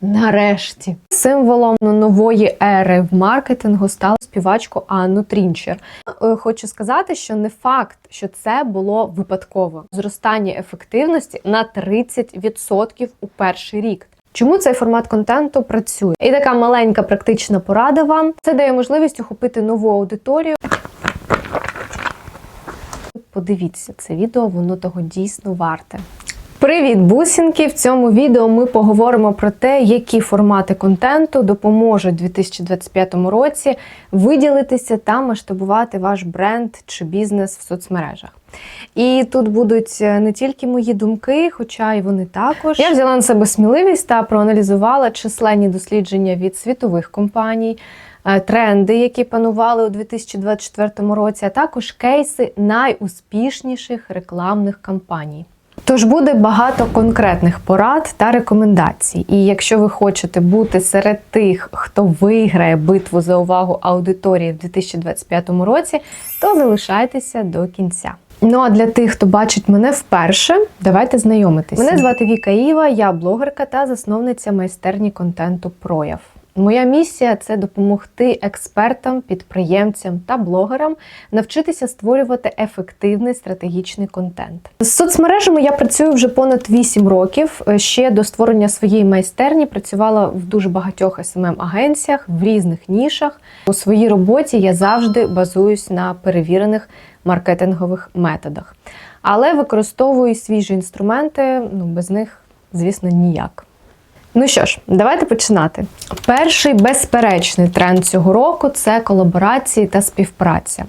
Нарешті символом нової ери в маркетингу стала співачка Анну Трінчер. Е, Хочу сказати, що не факт, що це було випадково. Зростання ефективності на 30% у перший рік. Чому цей формат контенту працює? І така маленька практична порада вам. Це дає можливість охопити нову аудиторію. Подивіться це відео, воно того дійсно варте. Привіт, бусінки! В цьому відео ми поговоримо про те, які формати контенту допоможуть у 2025 році виділитися та масштабувати ваш бренд чи бізнес в соцмережах. І тут будуть не тільки мої думки, хоча й вони також. Я взяла на себе сміливість та проаналізувала численні дослідження від світових компаній. е, Тренди, які панували у 2024 році, а також кейси найуспішніших рекламних кампаній. Тож буде багато конкретних порад та рекомендацій. І якщо ви хочете бути серед тих, хто виграє битву за увагу аудиторії в 2025 році, то залишайтеся до кінця. Ну а для тих, хто бачить мене вперше, давайте знайомитися. Мене звати Віка Іва, я блогерка та засновниця майстерні контенту Прояв. Моя місія це допомогти експертам, підприємцям та блогерам навчитися створювати ефективний стратегічний контент. З соцмережами я працюю вже понад 8 років. Ще до створення своєї майстерні працювала в дуже багатьох smm агенціях в різних нішах. У своїй роботі я завжди базуюсь на перевірених маркетингових методах, але використовую свіжі інструменти. Ну без них, звісно, ніяк. Ну що ж, давайте починати. Перший безперечний тренд цього року це колаборації та співпраця.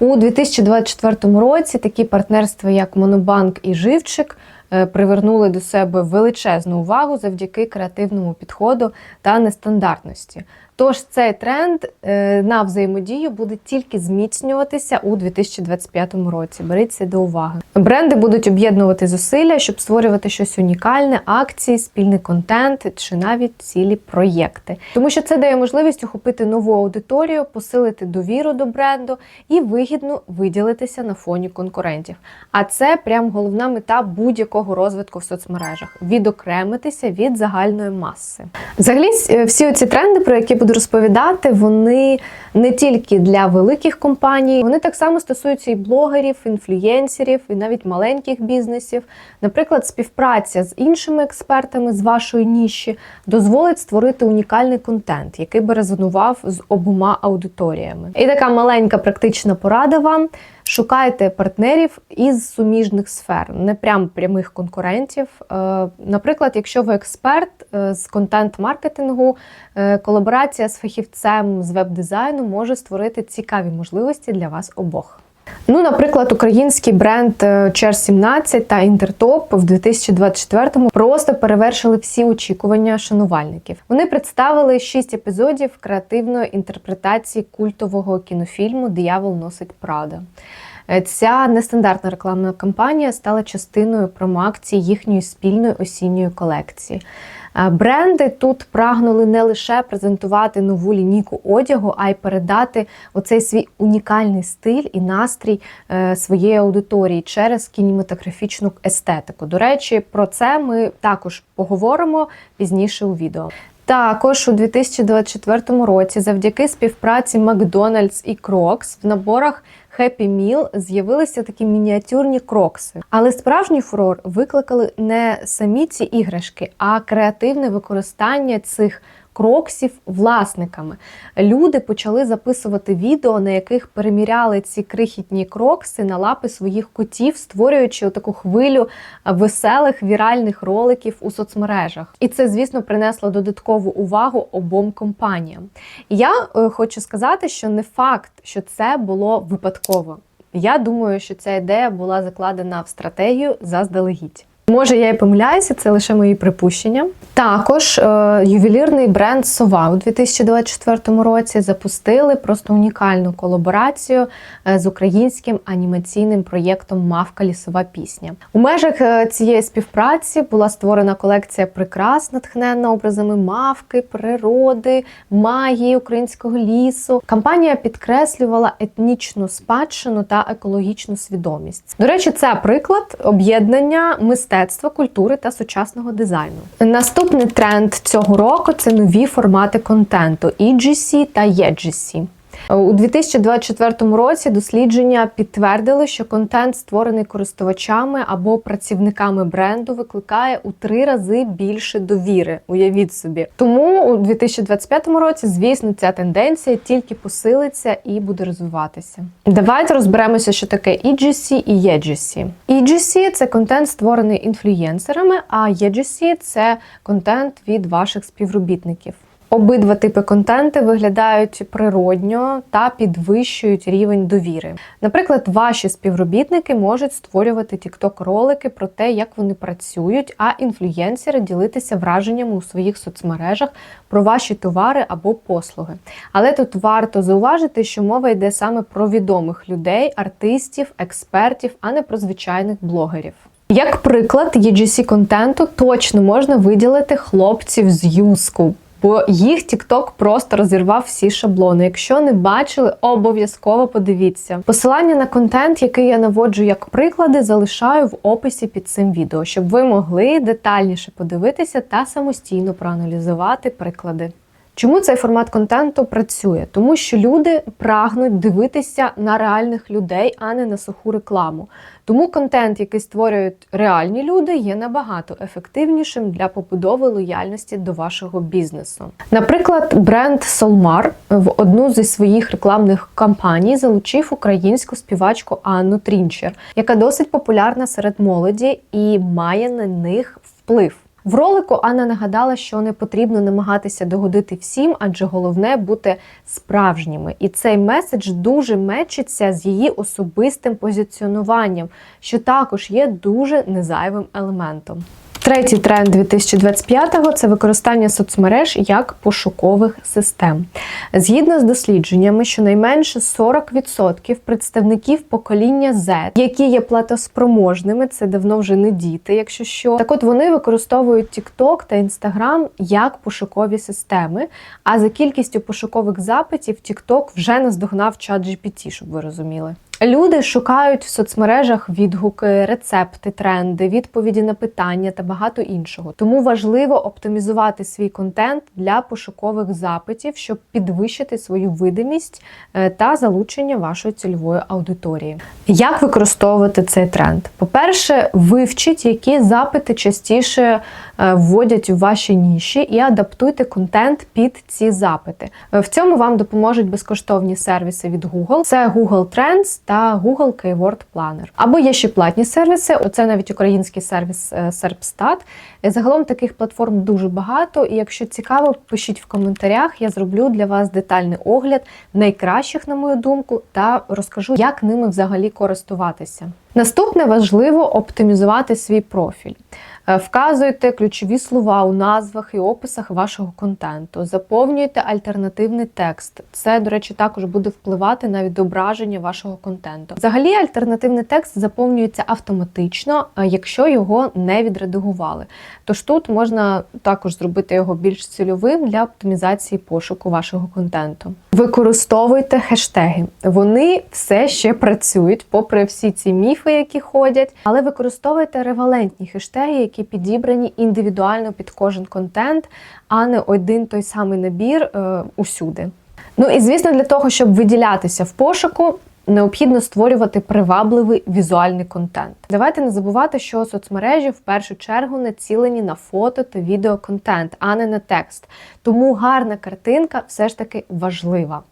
У 2024 році такі партнерства, як Монобанк і Живчик, е, привернули до себе величезну увагу завдяки креативному підходу та нестандартності. Тож цей тренд е, на взаємодію буде тільки зміцнюватися у 2025 році. Беріть це до уваги. Бренди будуть об'єднувати зусилля, щоб створювати щось унікальне, акції, спільний контент чи навіть цілі проєкти. Тому що це дає можливість охопити нову аудиторію, посилити довіру до бренду і вигідно виділитися на фоні конкурентів. А це прям головна мета будь-якого розвитку в соцмережах відокремитися від загальної маси. Взагалі, всі ці тренди, про які буду розповідати, вони не тільки для великих компаній, вони так само стосуються і блогерів, інфлюєнсерів, і навіть маленьких бізнесів. Наприклад, співпраця з іншими експертами з вашої ніші дозволить створити унікальний контент, який би резонував з обома аудиторіями. І така маленька практична порада вам. Шукайте партнерів із суміжних сфер, не прям прямих конкурентів. Е, Наприклад, якщо ви експерт е, з контент-маркетингу, е, колаборація з фахівцем з веб-дизайну може створити цікаві можливості для вас обох. Ну, наприклад, український бренд Чер 17 та Інтертоп в 2024-му просто перевершили всі очікування шанувальників. Вони представили шість епізодів креативної інтерпретації культового кінофільму Диявол носить Прада. Е, Ця нестандартна рекламна кампанія стала частиною промоакції їхньої спільної осінньої колекції. Е, Бренди тут прагнули не лише презентувати нову лінійку одягу, а й передати оцей свій унікальний стиль і настрій е, своєї аудиторії через кінематографічну естетику. До речі, про це ми також поговоримо пізніше у відео. Також у 2024 році, завдяки співпраці Макдональдс і Крокс в наборах Happy Meal з'явилися такі мініатюрні крокси. Але справжній фурор викликали не самі ці іграшки, а креативне використання цих кроксів власниками. Люди почали записувати відео, на яких переміряли ці крихітні крокси на лапи своїх котів, створюючи таку хвилю веселих віральних роликів у соцмережах. І це, звісно, принесло додаткову увагу обом компаніям. Я е, хочу сказати, що не факт, що це було випадково. Я думаю, що ця ідея була закладена в стратегію заздалегідь. Може, я і помиляюся, це лише мої припущення. Також е, ювелірний бренд Сова у 2024 році запустили просто унікальну колаборацію е, з українським анімаційним проєктом Мавка лісова пісня. У межах е, цієї співпраці була створена колекція прикрас, натхненна образами мавки, природи, магії українського лісу. Кампанія підкреслювала етнічну спадщину та екологічну свідомість. До речі, це приклад об'єднання мистецтва мистецтва, культури та сучасного дизайну. Наступний тренд цього року це нові формати контенту EGC та EGC. У 2024 році дослідження підтвердили, що контент, створений користувачами або працівниками бренду, викликає у три рази більше довіри. Уявіть собі. Тому у 2025 році, звісно, ця тенденція тільки посилиться і буде розвиватися. Давайте розберемося, що таке EGC і EGC. EGC – це контент, створений інфлюєнсерами, а EGC – це контент від ваших співробітників. Обидва типи контенту виглядають природньо та підвищують рівень довіри. Наприклад, ваші співробітники можуть створювати тікток ролики про те, як вони працюють, а інфлюєнсери ділитися враженнями у своїх соцмережах про ваші товари або послуги. Але тут варто зауважити, що мова йде саме про відомих людей, артистів, експертів, а не про звичайних блогерів. Як приклад EGC контенту точно можна виділити хлопців з юску бо їх TikTok просто розірвав всі шаблони. Якщо не бачили, обов'язково подивіться. Посилання на контент, який я наводжу як приклади, залишаю в описі під цим відео, щоб ви могли детальніше подивитися та самостійно проаналізувати приклади. Чому цей формат контенту працює? Тому що люди прагнуть дивитися на реальних людей, а не на суху рекламу. Тому контент, який створюють реальні люди, є набагато ефективнішим для побудови лояльності до вашого бізнесу. Наприклад, бренд Solmar в одну зі своїх рекламних кампаній залучив українську співачку Анну Трінчер, яка досить популярна серед молоді і має на них вплив. В ролику Анна нагадала, що не потрібно намагатися догодити всім, адже головне бути справжніми. І цей меседж дуже мечиться з її особистим позиціонуванням, що також є дуже незайвим елементом. Третій тренд 2025-го це використання соцмереж як пошукових систем. Згідно з дослідженнями, щонайменше 40% представників покоління Z, які є платоспроможними, це давно вже не діти, якщо що. Так от вони використовують TikTok та Instagram як пошукові системи. А за кількістю пошукових запитів TikTok вже наздогнав чат GPT, щоб ви розуміли. Люди шукають в соцмережах відгуки, рецепти, тренди, відповіді на питання та багато іншого. Тому важливо оптимізувати свій контент для пошукових запитів, щоб підвищити свою видимість е, та залучення вашої цільової аудиторії. Як використовувати цей тренд? По-перше, вивчіть, які запити частіше е, вводять у ваші ніші, і адаптуйте контент під ці запити. Е, в цьому вам допоможуть безкоштовні сервіси від Google. Це Google Trends та Google Keyword Planner. Або є ще платні сервіси, оце навіть український сервіс е, Serpstat. Загалом таких платформ дуже багато, і якщо цікаво, пишіть в коментарях, я зроблю для вас детальний огляд найкращих, на мою думку, та розкажу, як ними взагалі користуватися. Наступне важливо оптимізувати свій профіль. Е, вказуйте ключові слова у назвах і описах вашого контенту, заповнюйте альтернативний текст. Це, до речі, також буде впливати на відображення вашого контенту. Взагалі, альтернативний текст заповнюється автоматично, е, якщо його не відредагували. Тож тут можна також зробити його більш цільовим для оптимізації пошуку вашого контенту. Використовуйте хештеги. Вони все ще працюють, попри всі ці міфи, які ходять, але використовуйте ревалентні хештеги, які підібрані індивідуально під кожен контент, а не один той самий набір е, усюди. Ну і звісно, для того, щоб виділятися в пошуку, необхідно створювати привабливий візуальний контент. Давайте не забувати, що соцмережі в першу чергу націлені на фото та відеоконтент, а не на текст. Тому гарна картинка все ж таки важлива.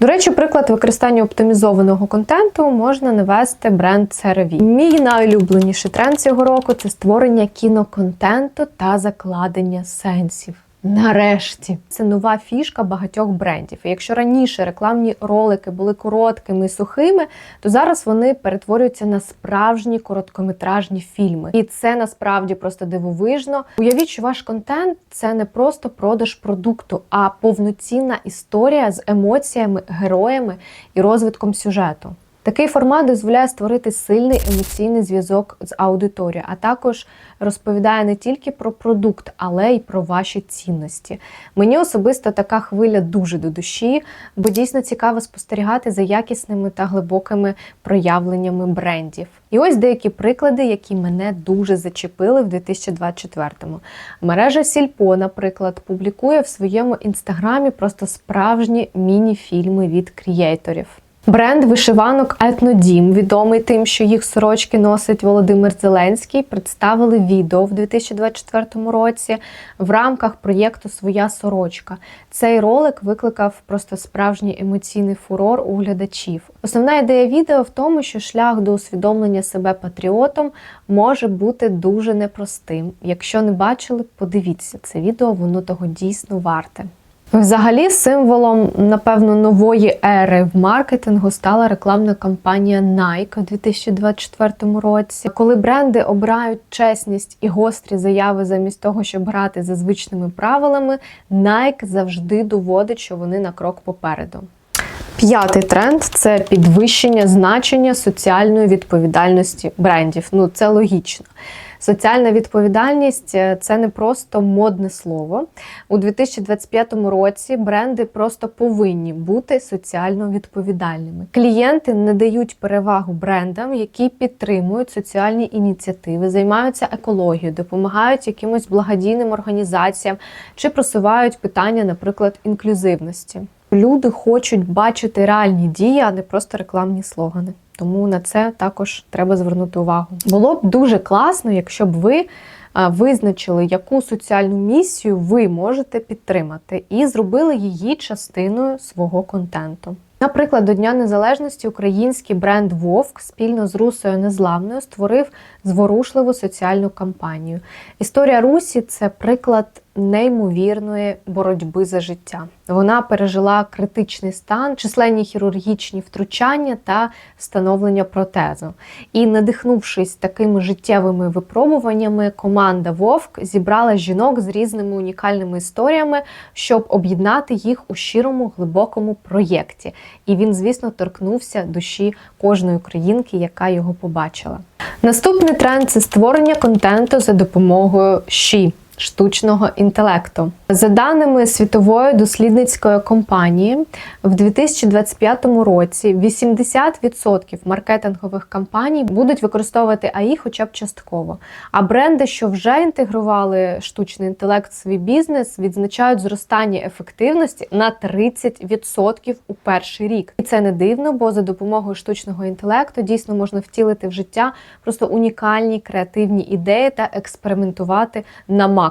До речі, приклад використання оптимізованого контенту можна навести бренд CeraVe. Мій найулюбленіший тренд цього року це створення кіноконтенту та закладення сенсів. Нарешті це нова фішка багатьох брендів. І Якщо раніше рекламні ролики були короткими і сухими, то зараз вони перетворюються на справжні короткометражні фільми. І це насправді просто дивовижно. Уявіть, що ваш контент це не просто продаж продукту, а повноцінна історія з емоціями, героями і розвитком сюжету. Такий формат дозволяє створити сильний емоційний зв'язок з аудиторією, а також розповідає не тільки про продукт, але й про ваші цінності. Мені особисто така хвиля дуже до душі, бо дійсно цікаво спостерігати за якісними та глибокими проявленнями брендів. І ось деякі приклади, які мене дуже зачепили в 2024-му. Мережа Сільпо, наприклад, публікує в своєму інстаграмі просто справжні міні-фільми від креаторів. Бренд вишиванок Етнодім, відомий тим, що їх сорочки носить Володимир Зеленський, представили відео в 2024 році в рамках проєкту Своя сорочка. Цей ролик викликав просто справжній емоційний фурор у глядачів. Основна ідея відео в тому, що шлях до усвідомлення себе патріотом може бути дуже непростим. Якщо не бачили, подивіться це відео, воно того дійсно варте. Взагалі, символом, напевно, нової ери в маркетингу стала рекламна кампанія Nike у 2024 році, коли бренди обирають чесність і гострі заяви замість того, щоб грати за звичними правилами, Nike завжди доводить, що вони на крок попереду. П'ятий тренд це підвищення значення соціальної відповідальності брендів. Ну це логічно. Соціальна відповідальність е, це не просто модне слово. У 2025 році бренди просто повинні бути соціально відповідальними. Клієнти не дають перевагу брендам, які підтримують соціальні ініціативи, займаються екологією, допомагають якимось благодійним організаціям чи просувають питання, наприклад, інклюзивності. Люди хочуть бачити реальні дії, а не просто рекламні слогани. Тому на це також треба звернути увагу. Було б дуже класно, якщо б ви визначили, яку соціальну місію ви можете підтримати, і зробили її частиною свого контенту. Наприклад, до Дня Незалежності український бренд Вовк спільно з Русою Незламною створив зворушливу соціальну кампанію. Історія Русі це приклад неймовірної боротьби за життя. Вона пережила критичний стан, численні хірургічні втручання та встановлення протезу. І, надихнувшись такими життєвими випробуваннями, команда Вовк зібрала жінок з різними унікальними історіями, щоб об'єднати їх у щирому глибокому проєкті. І він, звісно, торкнувся душі кожної українки, яка його побачила. Наступний тренд це створення контенту за допомогою щі штучного інтелекту. За даними світової дослідницької компанії, в 2025 році 80% маркетингових компаній будуть використовувати AI хоча б частково. А бренди, що вже інтегрували штучний інтелект в свій бізнес, відзначають зростання ефективності на 30% у перший рік. І це не дивно, бо за допомогою штучного інтелекту дійсно можна втілити в життя просто унікальні креативні ідеї та експериментувати на максимум.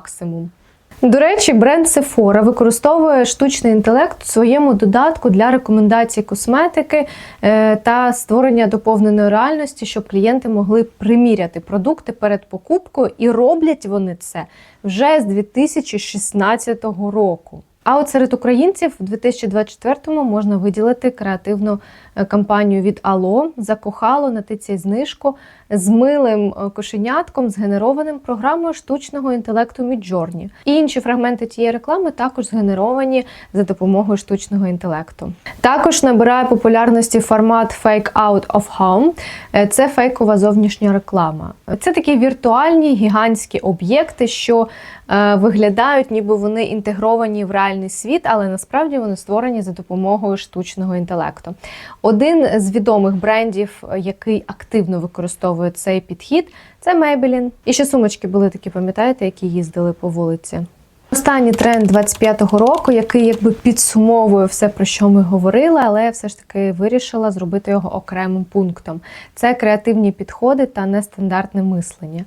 До речі, бренд Sephora використовує штучний інтелект у своєму додатку для рекомендацій косметики е, та створення доповненої реальності, щоб клієнти могли приміряти продукти перед покупкою, і роблять вони це вже з 2016 року. А от серед українців в 2024-му можна виділити креативну е, кампанію від Ало закохало на тиці знижку з милим е, кошенятком, згенерованим програмою штучного інтелекту Midjourney. І інші фрагменти тієї реклами також згенеровані за допомогою штучного інтелекту. Також набирає популярності формат Fake Out of Home. Е, це фейкова зовнішня реклама. Це такі віртуальні гігантські об'єкти, що виглядають, ніби вони інтегровані в реальний світ, але насправді вони створені за допомогою штучного інтелекту. Один з відомих брендів, який активно використовує цей підхід, це Maybelline. І ще сумочки були такі, пам'ятаєте, які їздили по вулиці. Останній тренд 25-го року, який якби підсумовує все, про що ми говорили, але я все ж таки вирішила зробити його окремим пунктом. Це креативні підходи та нестандартне мислення.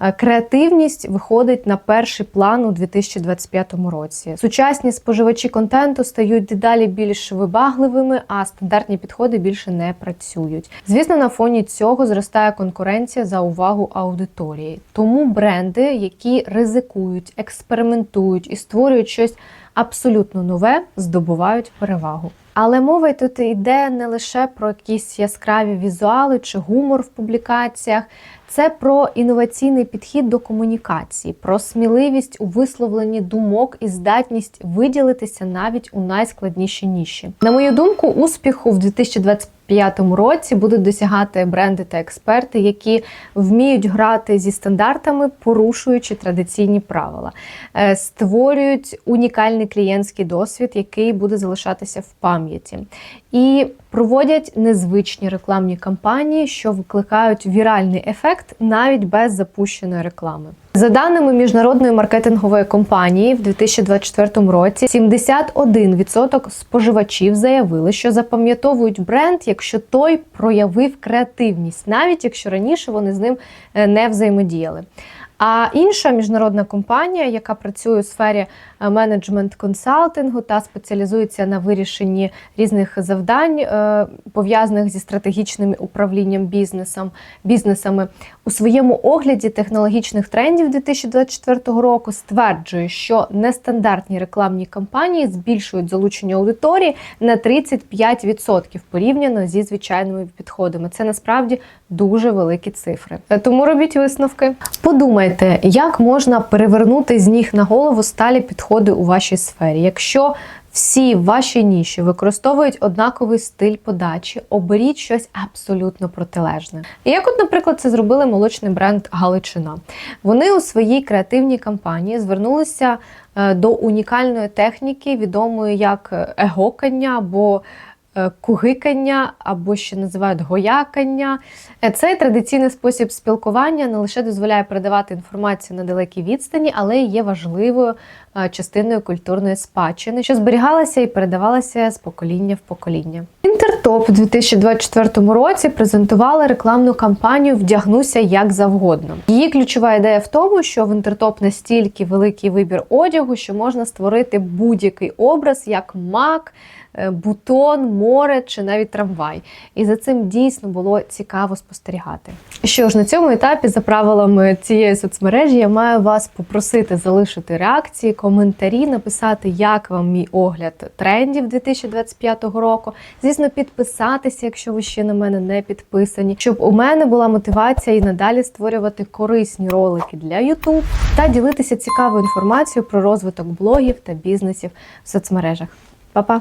Е, креативність виходить на перший план у 2025 році. Сучасні споживачі контенту стають дедалі більш вибагливими, а стандартні підходи більше не працюють. Звісно, на фоні цього зростає конкуренція за увагу аудиторії. Тому бренди, які ризикують, експериментують і створюють щось абсолютно нове, здобувають перевагу. Але мова тут йде не лише про якісь яскраві візуали чи гумор в публікаціях. Це про інноваційний підхід до комунікації, про сміливість у висловленні думок і здатність виділитися навіть у найскладніші ніші. На мою думку, успіху в 2025 2025 році будуть досягати бренди та експерти, які вміють грати зі стандартами, порушуючи традиційні правила, Е, створюють унікальний клієнтський досвід, який буде залишатися в пам'яті, і проводять незвичні рекламні кампанії, що викликають віральний ефект навіть без запущеної реклами. За даними міжнародної маркетингової компанії, в 2024 році 71% споживачів заявили, що запам'ятовують бренд, якщо той проявив креативність, навіть якщо раніше вони з ним е, не взаємодіяли. А інша міжнародна компанія, яка працює у сфері е, менеджмент консалтингу та спеціалізується на вирішенні різних завдань, е, пов'язаних зі стратегічним управлінням бізнесом, бізнесами, у своєму огляді технологічних трендів 2024 року стверджує, що нестандартні рекламні кампанії збільшують залучення аудиторії на 35% порівняно зі звичайними підходами. Це насправді дуже великі цифри. Е, Тому робіть висновки. Подумайте, як можна перевернути з ніг на голову сталі підходи у вашій сфері. Якщо всі в вашій ніші використовують однаковий стиль подачі, оберіть щось абсолютно протилежне. Як, от, наприклад, це зробили молочний бренд Галичина. Вони у своїй креативній кампанії звернулися е, до унікальної техніки, відомої як е, егокання або кугикання, або ще називають гоякання. Е, Цей традиційний спосіб спілкування не лише дозволяє передавати інформацію на далекій відстані, але й є важливою е, частиною культурної спадщини, що зберігалася і передавалася з покоління в покоління. Інтертоп у 2024 році презентували рекламну кампанію Вдягнуся як завгодно. Її ключова ідея в тому, що в Інтертоп настільки великий вибір одягу, що можна створити будь-який образ, як мак, е, бутон, море чи навіть трамвай. І за цим дійсно було цікаво спостерігати. Що ж, на цьому етапі, за правилами цієї соцмережі, я маю вас попросити залишити реакції, коментарі, написати, як вам мій огляд трендів 2025 року. Звісно, підписатися, якщо ви ще на мене не підписані, щоб у мене була мотивація і надалі створювати корисні ролики для YouTube та ділитися цікавою інформацією про розвиток блогів та бізнесів в соцмережах. Па-па!